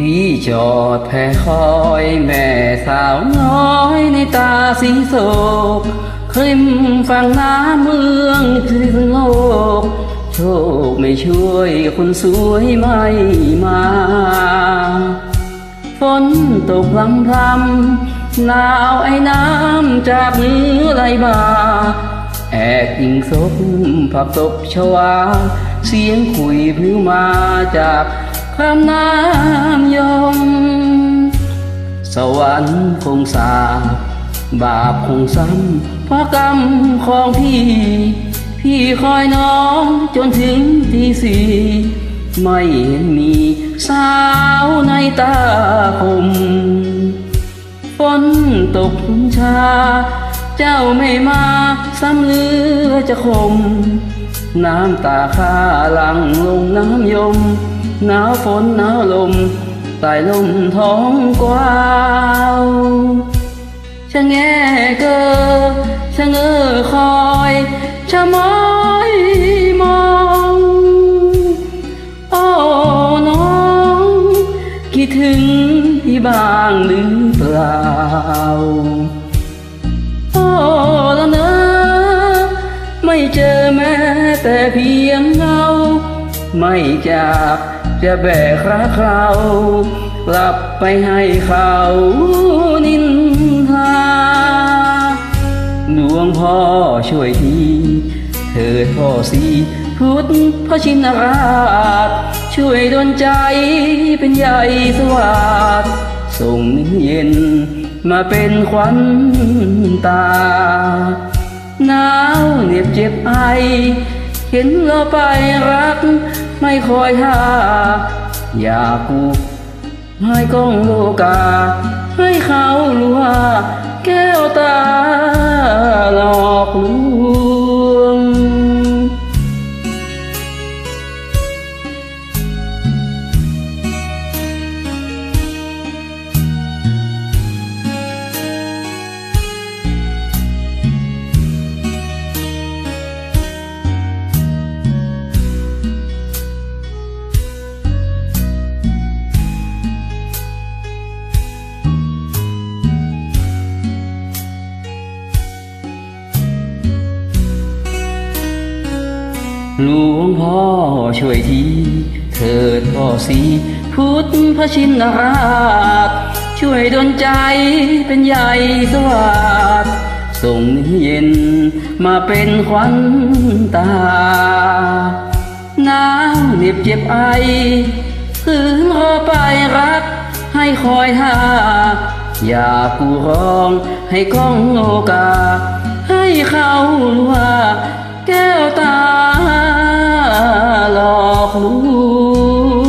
พี่จอดแพ้คอยแม่สาวน้อยในตาสีโศกคลิมฝั่งน้ำเมืองที่โลก โชคไม่ช่วยคนสวยไม่มา ฝนตกพรำพำหนาวไอ้น้ำจากเนื้อไหลมาแอกยิงศพผักตบชวา เสียงคุยพลิ้วมาจาก คำน้ำยม สวรรค์คงสาบบาปคงซ้ำเพราะกรรมของพี่ พี่คอยน้องจนถึงทีสี่ไม่เห็นมีสาวในตาคมฝนตกชา เจ้าไม่มาซ้ำเลือจะคม น้ำตาข้าหลังลงน้ำยม หนาวฝนหนาวลมใต้ลมท้องกว้าวชะแงเกอชะเงอคอยชะมอยมองโอ้น้องคิดถึงพี่บ้างหรือเปล่าโอ้ละเนอไม่เจอแม้แต่เพียงเงาไม่จาก จะแบกรักเรา กลับไปให้เขานินทาหลวงพ่อช่วยทีเถิดพ่อสีพุทธพระชินราช ช่วยดลใจเป็นใหญ่สวัสดส่งเย็นมาเป็นขวัญตาหนาวเหน็บเจ็บไอเห็นเราไปรัก ไม่คอยท่า อยากกูให้กล้องโลกา หลวงพ่อช่วยทีเถิดพ่อสีพุทธพระชินราช ช่วยดลใจเป็นใหญ่สวัสดส่งนิเย็นมาเป็นขวัญตาหนาวเหน็บเจ็บไอคืนรอไปรัก ให้คอยท่าอยากกูร้องให้ก้องโลกา ให้เขาว่าแก้วตา محروم